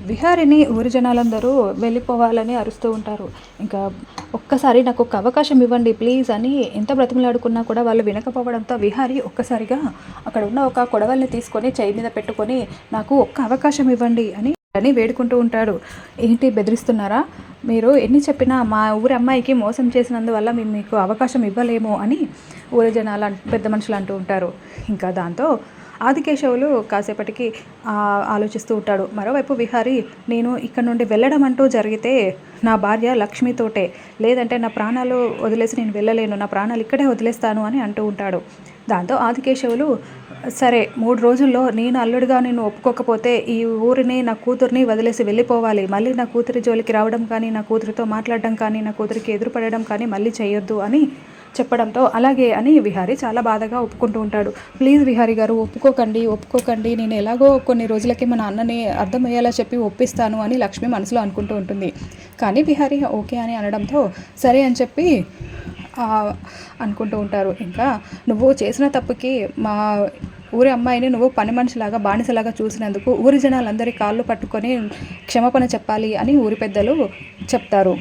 విహారిని ఊరి జనాలందరూ వెళ్ళిపోవాలని అరుస్తూ ఉంటారు. ఇంకా ఒక్కసారి నాకు ఒక అవకాశం ఇవ్వండి ప్లీజ్ అని ఎంత బ్రతిమలాడుకున్నా కూడా వాళ్ళు వినకపోవడంతో విహారి ఒక్కసారిగా అక్కడ ఉన్న ఒక కొడవల్ని తీసుకొని చేయి మీద పెట్టుకొని నాకు ఒక్క అవకాశం ఇవ్వండి అని అని వేడుకుంటూ ఉంటాడు. ఏంటి బెదిరిస్తున్నారా? మీరు ఎన్ని చెప్పినా మా ఊరి అమ్మాయికి మోసం చేసినందువల్ల మేము మీకు అవకాశం ఇవ్వలేము అని ఊరి జనాలు అంట- పెద్ద మనుషులు అంటూ ఉంటారు. ఇంకా దాంతో ఆదికేశవులు కాసేపటికి ఆలోచిస్తూ ఉంటాడు. మరోవైపు విహారి నేను ఇక్కడ నుండి వెళ్ళడం అంటూ జరిగితే నా భార్య లక్ష్మితోటే. లేదంటే నా ప్రాణాలు వదిలేసి నేను వెళ్ళలేను. నా ప్రాణాలు ఇక్కడే వదిలేస్తాను అని అంటూ ఉంటాడు. దాంతో ఆదికేశవులు సరే మూడు రోజుల్లో నేను అల్లుడిగా నేను ఒప్పుకోకపోతే ఈ ఊరిని నా కూతుర్ని వదిలేసి వెళ్ళిపోవాలి. మళ్ళీ నా కూతురి జోలికి రావడం కానీ నా కూతురితో మాట్లాడడం కానీ నా కూతురికి ఎదురుపడడం కానీ మళ్ళీ చేయొద్దు అని చెప్పడంతో అలాగే అని విహారి చాలా బాధగా ఒప్పుకుంటూ ఉంటాడు. ప్లీజ్ విహారి గారు ఒప్పుకోకండి ఒప్పుకోకండి. నేను ఎలాగో కొన్ని రోజులకి మా నాన్నని అర్థమయ్యేలా చెప్పి ఒప్పిస్తాను అని లక్ష్మి మనసులో అనుకుంటూ ఉంటుంది. కానీ విహారి ఓకే అని అనడంతో సరే అని చెప్పి అనుకుంటూ ఉంటారు. ఇంకా నువ్వు చేసిన తప్పుకి మా ఊరి అమ్మాయిని నువ్వు పని మనిషిలాగా బానిసలాగా చూసినందుకు ఊరి జనాలందరి కాళ్ళు పట్టుకొని క్షమాపణ చెప్పాలి అని ఊరి పెద్దలు చెప్తారు.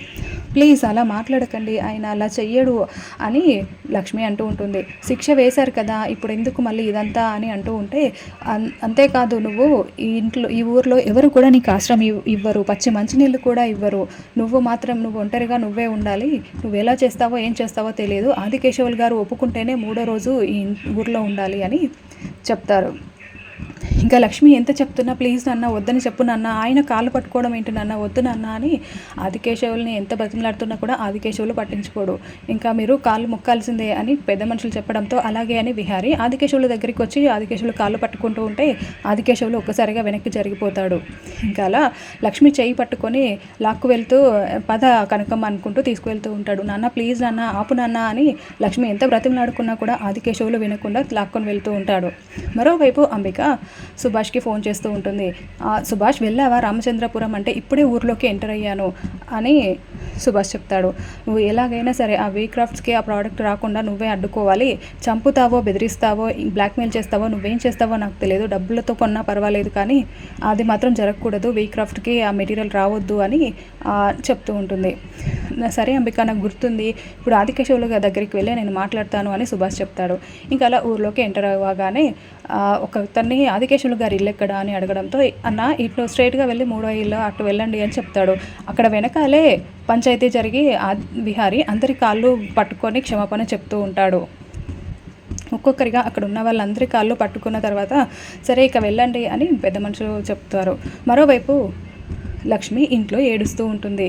ప్లీజ్ అలా మాట్లాడకండి ఆయన అలా చెయ్యడు అని లక్ష్మి అంటూ ఉంటుంది. శిక్ష వేశారు కదా ఇప్పుడు ఎందుకు మళ్ళీ ఇదంతా అని అంటూ ఉంటే అన్- అంతేకాదు నువ్వు ఈ ఇంట్లో ఈ ఊర్లో ఎవరు కూడా నీకు ఆశ్రమం ఇవ్- ఇవ్వరు పచ్చి మంచినీళ్ళు కూడా ఇవ్వరు. నువ్వు మాత్రం నువ్వు ఒంటరిగా నువ్వే ఉండాలి. నువ్వు ఎలా చేస్తావో ఏం చేస్తావో తెలియదు. ఆదికేశవులు గారు ఒప్పుకుంటేనే మూడో రోజు ఈ ఊర్లో ఉండాలి అని చెప్తారు. ఇంకా లక్ష్మి ఎంత చెప్తున్నా ప్లీజ్ నాన్న వద్దని చెప్పు నాన్న ఆయన కాళ్ళు పట్టుకోవడం ఏంటి నాన్న వద్దు నాన్న అని ఆదికేశవుల్ని ఎంత బతిమలాడుతున్నా కూడా ఆదికేశవులు పట్టించుకోడు. ఇంకా మీరు కాళ్ళు మొక్కాల్సిందే అని పెద్ద మనుషులు చెప్పడంతో అలాగే అని విహారి ఆదికేశవుల దగ్గరికి వచ్చి ఆదికేశవులు కాళ్ళు పట్టుకుంటూ ఉంటే ఆదికేశవులు ఒక్కసారిగా వెనక్కి జరిగిపోతాడు. ఇంకా అలా లక్ష్మి చేయి పట్టుకొని లాక్కు వెళ్తూ పద కనకమ్మ అనుకుంటూ తీసుకువెళ్తూ ఉంటాడు. నాన్న ప్లీజ్ నాన్న ఆపు నాన్న అని లక్ష్మి ఎంత బ్రతిమలాడుకున్నా కూడా ఆదికేశవులు వినకుండా లాక్కొని వెళ్తూ ఉంటాడు. మరోవైపు అంబిక సుభాష్కి ఫోన్ చేస్తూ ఉంటుంది. "ఆ, సుభాష్ వెళ్ళావా? రామచంద్రపురం అంటే ఇప్పుడే ఊర్లోకి ఎంటర్ అయ్యాను అని సుభాష్ చెప్తాడు. నువ్వు ఎలాగైనా సరే ఆ వీ క్రాఫ్ట్స్కి ఆ ప్రోడక్ట్ రాకుండా నువ్వే అడ్డుకోవాలి. చంపుతావో బెదిరిస్తావో బ్లాక్మెయిల్ చేస్తావో నువ్వేం చేస్తావో నాకు తెలియదు. డబ్బులతో కొన్నా పర్వాలేదు కానీ అది మాత్రం జరగకూడదు. వీ క్రాఫ్ట్కి ఆ మెటీరియల్ రావద్దు అని చెప్తూ ఉంటుంది. సరే అంబిక నాకు గుర్తుంది. ఇప్పుడు ఆదికేశవులు గారి దగ్గరికి వెళ్ళి నేను మాట్లాడతాను అని సుభాష్ చెప్తాడు. ఇంకా అలా ఊర్లోకి ఎంటర్ అవ్వగానే ఒక తన్ని ఆదికేశవులు గారి ఇల్లు ఎక్కడ అని అడగడంతో అన్న ఇటు స్ట్రైట్గా వెళ్ళి మూడో ఇల్లు అటు వెళ్ళండి అని చెప్తాడు. అక్కడ వెనకాలే పంచాయతీ జరిగి ఆ అందరి కాళ్ళు పట్టుకొని క్షమాపణ చెప్తూ ఉంటాడు. ఒక్కొక్కరిగా అక్కడ ఉన్న వాళ్ళందరి కాళ్ళు పట్టుకున్న తర్వాత సరే ఇక వెళ్ళండి అని పెద్ద మనుషులు చెప్తారు. మరోవైపు లక్ష్మి ఇంట్లో ఏడుస్తూ ఉంటుంది.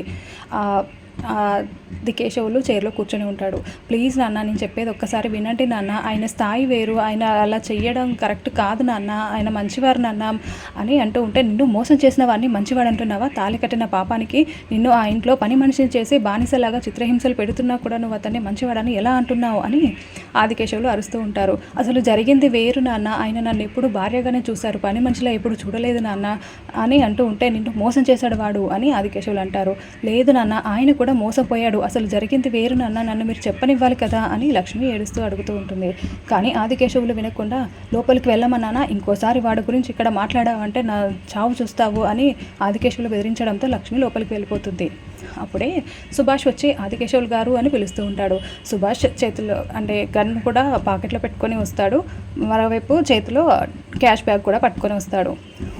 దికేశవులు చైర్లో కూర్చొని ఉంటాడు. ప్లీజ్ నాన్న నేను చెప్పేది ఒక్కసారి వినండి నాన్న. ఆయన స్థాయి వేరు. ఆయన అలా చేయడం కరెక్ట్ కాదు నాన్న. ఆయన మంచివారు నాన్న అని అంటూ ఉంటే నిన్ను మోసం చేసిన వాడిని మంచివాడు అంటున్నావా? తాళి కట్టిన పాపానికి నిన్ను ఆ ఇంట్లో పని మనిషిని చేసి బానిసలాగా చిత్రహింసలు పెడుతున్నా కూడా నువ్వు అతన్ని మంచివాడని ఎలా అంటున్నావు? అని ఆదికేశవులు అరుస్తూ ఉంటారు. అసలు జరిగింది వేరు నాన్న. ఆయన నన్ను ఎప్పుడు భార్యగానే చూశారు. పని మనిషిలా ఎప్పుడు చూడలేదు నాన్న అని అంటూ ఉంటే నిన్ను మోసం చేశాడు వాడు అని ఆదికేశవులు అంటారు. లేదు నాన్న. ఆయన కూడా మోసపోయాడు. అసలు జరిగింది వేరు నాన్న నన్ను మీరు చెప్పనివ్వాలి కదా అని లక్ష్మి ఏడుస్తూ అడుగుతూ ఉంటుంది. కానీ ఆదికేశవులు వినకుండా లోపలికి వెళ్ళమన్నానా ఇంకోసారి వాడి గురించి ఇక్కడ మాట్లాడావంటే నా చావు చూస్తావు అని ఆదికేశవులు బెదిరించడంతో లక్ష్మి లోపలికి వెళ్ళిపోతుంది. అప్పుడే సుభాష్ వచ్చి ఆదికేశవులు గారు అని పిలుస్తూ ఉంటాడు. సుభాష్ చేతిలో అంటే గన్ కూడా పాకెట్లో పెట్టుకొని వస్తాడు. మరోవైపు చేతిలో క్యాష్ బ్యాగ్ కూడా పట్టుకొని వస్తాడు.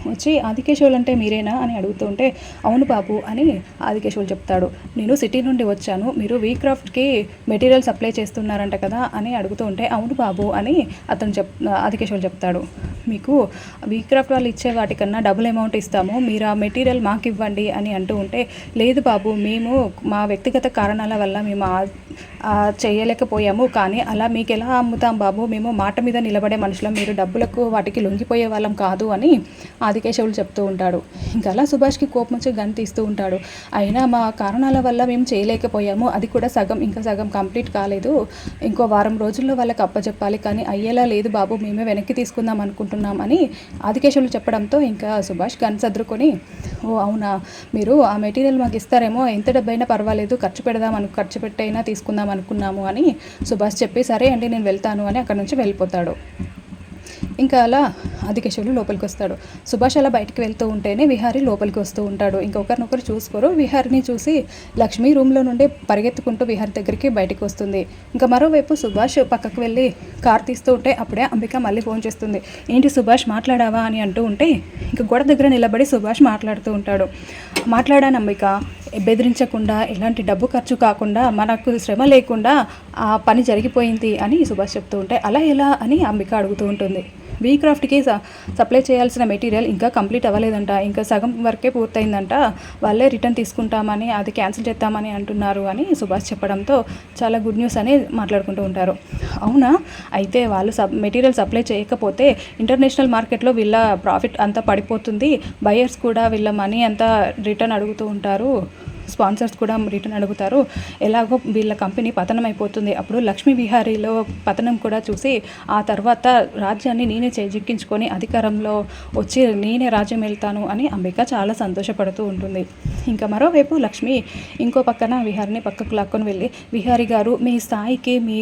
వచ్చి ఆదికేశవులు అంటే మీరేనా? అని అడుగుతూ ఉంటే అవును బాబు అని ఆదికేశవులు చెప్తాడు. నేను సిటీ నుండి వచ్చాను. మీరు వీక్రాఫ్ట్కి మెటీరియల్ సప్లై చేస్తున్నారంట కదా అని అడుగుతూ ఉంటే అవును బాబు అని అతను చెప్ ఆదికేశవులు చెప్తాడు. మీకు వీక్రాఫ్ట్ వాళ్ళు ఇచ్చే వాటికన్నా డబుల్ అమౌంట్ ఇస్తాము. మీరు ఆ మెటీరియల్ మాకు ఇవ్వండి అని అంటూ ఉంటే లేదు బాబు మేము మా వ్యక్తిగత కారణాల వల్ల మేము ఆ- చేయలేకపోయాము. కానీ అలా మీకు ఎలా అమ్ముతాం బాబు? మేము మాట మీద నిలబడే మనుషులం. మీరు డబ్బులకు వాటికి లొంగిపోయే వాళ్ళం కాదు అని ఆదికేశవులు చెప్తూ ఉంటాడు. ఇంకా అలా సుభాష్కి కోపం వచ్చి గన్ తీస్తూ ఉంటాడు. అయినా మా కారణాల వల్ల మేము చేయలేకపోయాము. అది కూడా సగం ఇంకా సగం కంప్లీట్ కాలేదు. ఇంకో వారం రోజుల్లో వాళ్ళకి అప్పచెప్పాలి కానీ అయ్యేలా లేదు బాబు. మేమే వెనక్కి తీసుకుందాం అనుకుంటున్నాం అని ఆదికేశవులు చెప్పడంతో ఇంకా సుభాష్ గన్ సర్దుకొని ఓ అవునా? మీరు ఆ మెటీరియల్ మాకు ఇస్తారేమో. ఎంత డబ్బైనా పర్వాలేదు. ఖర్చు పెడదాం అను ఖర్చు పెట్టైనా చేసుకుందాం అనుకున్నాము అని సుభాష్ చెప్పి సరే అండి నేను వెళ్తాను అని అక్కడ నుంచి వెళ్ళిపోతాడు. ఇంకా అలా ఆదికేశవులు లోపలికి వస్తాడు. సుభాష్ అలా బయటికి వెళ్తూ ఉంటేనే విహారీ లోపలికి వస్తూ ఉంటాడు. ఇంకా ఒకరినొకరు చూసుకోరు. విహారిని చూసి లక్ష్మి రూమ్లో నుండి పరిగెత్తుకుంటూ విహారి దగ్గరికి బయటకు వస్తుంది. ఇంకా మరోవైపు సుభాష్ పక్కకు వెళ్ళి కార్ తీస్తూ ఉంటే అప్పుడే అంబిక మళ్ళీ ఫోన్ చేస్తుంది. ఏంటి సుభాష్ మాట్లాడావా? అని అంటూ ఉంటే ఇంకా గోడ దగ్గర నిలబడి సుభాష్ మాట్లాడుతూ ఉంటాడు. మాట్లాడాను అంబిక. బెదిరించకుండా ఎలాంటి డబ్బు ఖర్చు కాకుండా మనకు శ్రమ లేకుండా ఆ పని జరిగిపోయింది అని సుభాష్ చెప్తూ ఉంటే అలా ఎలా అని అంబిక అడుగుతూ ఉంటుంది. వీ క్రాఫ్ట్కి సప్లై చేయాల్సిన మెటీరియల్ ఇంకా కంప్లీట్ అవ్వలేదంట. ఇంకా సగం వరకే పూర్తయిందంట. వాళ్ళే రిటర్న్ తీసుకుంటామని అది క్యాన్సిల్ చేస్తామని అంటున్నారు అని సుభాష్ చెప్పడంతో చాలా గుడ్ న్యూస్ అని మాట్లాడుకుంటూ ఉంటారు. అవునా? అయితే వాళ్ళు సబ్ మెటీరియల్ సప్లై చేయకపోతే ఇంటర్నేషనల్ మార్కెట్లో వీళ్ళ ప్రాఫిట్ అంతా పడిపోతుంది. బయర్స్ కూడా వీళ్ళ మనీ అంతా రిటర్న్ అడుగుతూ ఉంటారు. స్పాన్సర్స్ కూడా రిటర్న్ అడుగుతారు. ఎలాగో వీళ్ళ కంపెనీ పతనం అయిపోతుంది అప్పుడు లక్ష్మీ విహారీలో పతనం కూడా చూసి ఆ తర్వాత రాజ్యాన్ని నేనే చేజిక్కించుకొని అధికారంలో వచ్చి నేనే రాజ్యం వెళ్తాను అని అంబిక చాలా సంతోషపడుతూ ఉంటుంది. ఇంకా మరోవైపు లక్ష్మి ఇంకో పక్కన విహారిని పక్కకు లాక్కొని వెళ్ళి విహారి గారు మీ స్థాయికి మీ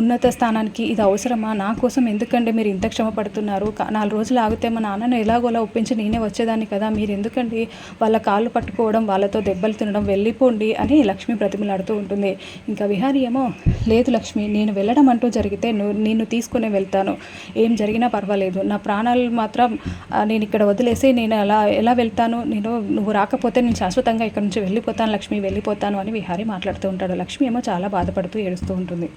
ఉన్నత స్థానానికి ఇది అవసరమా? నా కోసం ఎందుకంటే మీరు ఇంత క్షమ పడుతున్నారు నాలుగు రోజులు ఆగితే మా నాన్నను ఎలాగోలా ఒప్పించి నేనే వచ్చేదాన్ని కదా మీరు ఎందుకండి వాళ్ళ కాళ్ళు పట్టుకోవడం వాళ్ళతో దెబ్బలు తినడం వెళ్ళిపోండి అని లక్ష్మి బ్రతిమలాడుతూ ఉంటుంది. ఇంకా విహారి ఏమో లేదు లక్ష్మి నేను వెళ్ళడం అంటూ జరిగితే నేను నిన్ను తీసుకునే వెళ్తాను. ఏం జరిగినా పర్వాలేదు. నా ప్రాణాలు మాత్రం నేను ఇక్కడ వదిలేసి నేను అలా ఎలా వెళ్తాను? నేను నువ్వు రాకపోతే నేను శాశ్వతంగా ఇక్కడ నుంచి వెళ్ళిపోతాను లక్ష్మి వెళ్ళిపోతాను అని విహారి మాట్లాడుతూ ఉంటాడు. లక్ష్మి ఏమో చాలా బాధపడుతూ ఏడుస్తూ ఉంటుంది.